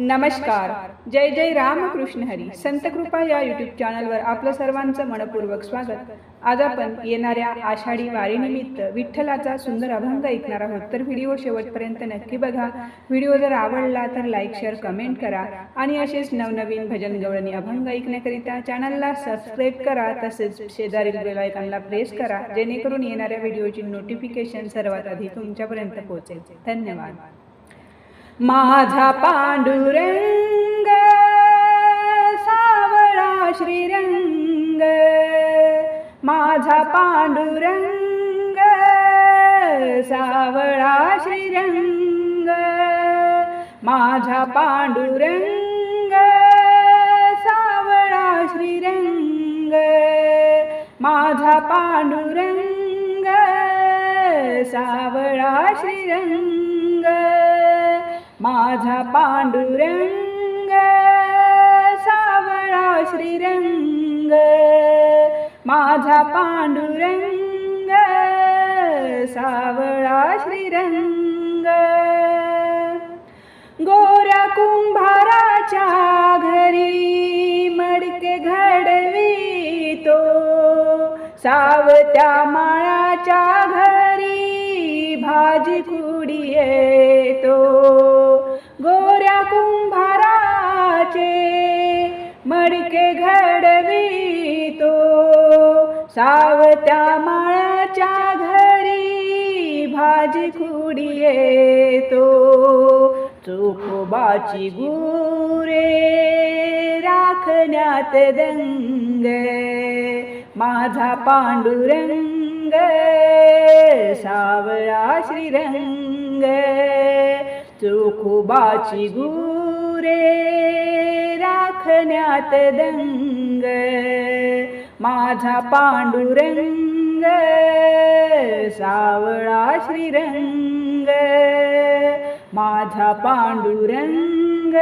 नमस्कार. जय जय रामकृष्ण हरी. संत कृपा या यूट्यूब चॅनलवर आपलं सर्वांचं मनपूर्वक स्वागत. आज आपण येणाऱ्या आषाढी वारीनिमित्त विठ्ठलाचा सुंदर अभंग ऐकणार आहोत. तर व्हिडिओ शेवटपर्यंत नक्की बघा. व्हिडिओ जर आवडला तर लाईक शेअर कमेंट करा आणि असेच नवनवीन भजन गवळणी अभंग ऐकण्याकरिता चॅनलला सबस्क्राईब करा. तसेच शेजारील बेलायकनला प्रेस करा. जेणेकरून येणाऱ्या व्हिडिओची नोटिफिकेशन सर्वात आधी तुमच्यापर्यंत पोहोचेल. धन्यवाद. माझा पांडुरंग सावळा श्रीरंग. माझा पांडुरंग सावळा श्रीरंग. माझा पांडुरंग सावळा श्रीरंग. माझा पांडुरंग सावळा श्रीरंग. माझा पांडुरंग सावळा श्रीरंग. माझा पांडुरंग सावळा श्रीरंग. गोऱ्या कुंभाराच्या घरी मडके घडवितो. सावत्या माळा सावत्या माळ्याच्या घरी भाजी खुडी येतो. चोखोबाची गुरे राखण्यात दंग. माझा पांडुरंग सावळा श्रीरंग. चोखोबाची गुरे राखण्यात दंग. माझा पांडुरंग सावळा श्रीरंग. माझा पांडुरंग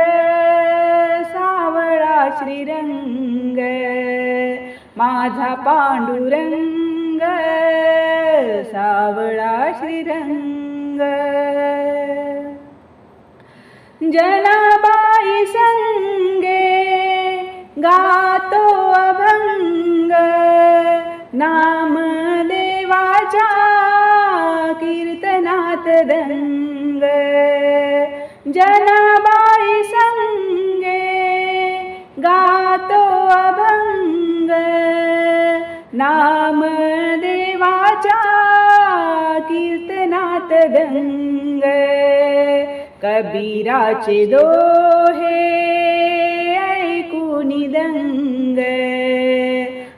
सावळा श्रीरंग. माझा पांडुरंग सावळा श्रीरंग. जना नामदेवाच्या कीर्तनात दंग. जनाबाई संगे गातो अभंग. नामदेवाच्या कीर्तनात दंग. कबीराचे दोहे ऐकून दंग.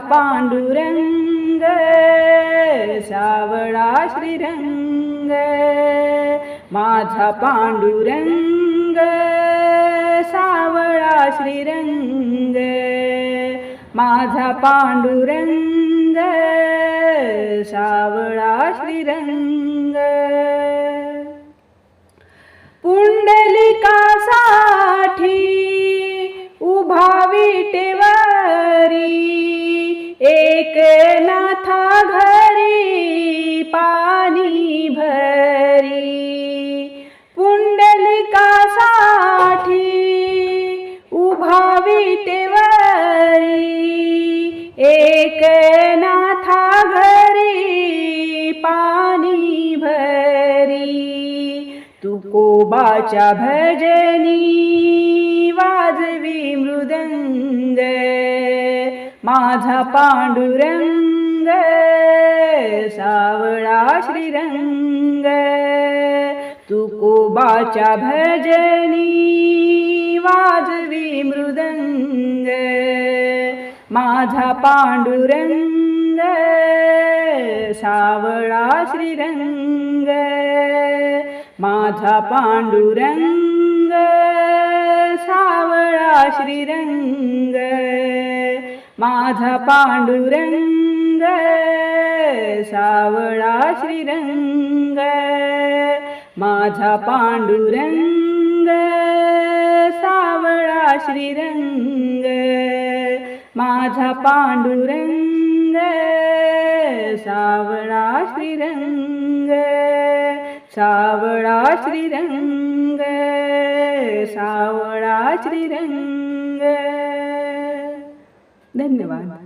पांडुरंग सावळा श्रीरंग माझा पांडुरंग सावळा श्रीरंग माझा पांडुरंग सावळा श्रीरंग. पुंडलिकासाठी देवाच्या भजनी वाजवी मृदंग माझा पांडुरंग सावळा श्रीरंग. तुकोबाच्या भजनी वाजवी मृदंग माझा पांडुरंग सावळा श्रीरंग. माझा पांडुरंग सावळा श्रीरंग माझा पांडुरंग सावळा श्रीरंग माझा पांडुरंग सावळा श्रीरंग माझा पांडुरंग सावळा श्रीरंग. सावळा श्रीरंग सावळा श्रीरंग. धन्यवाद.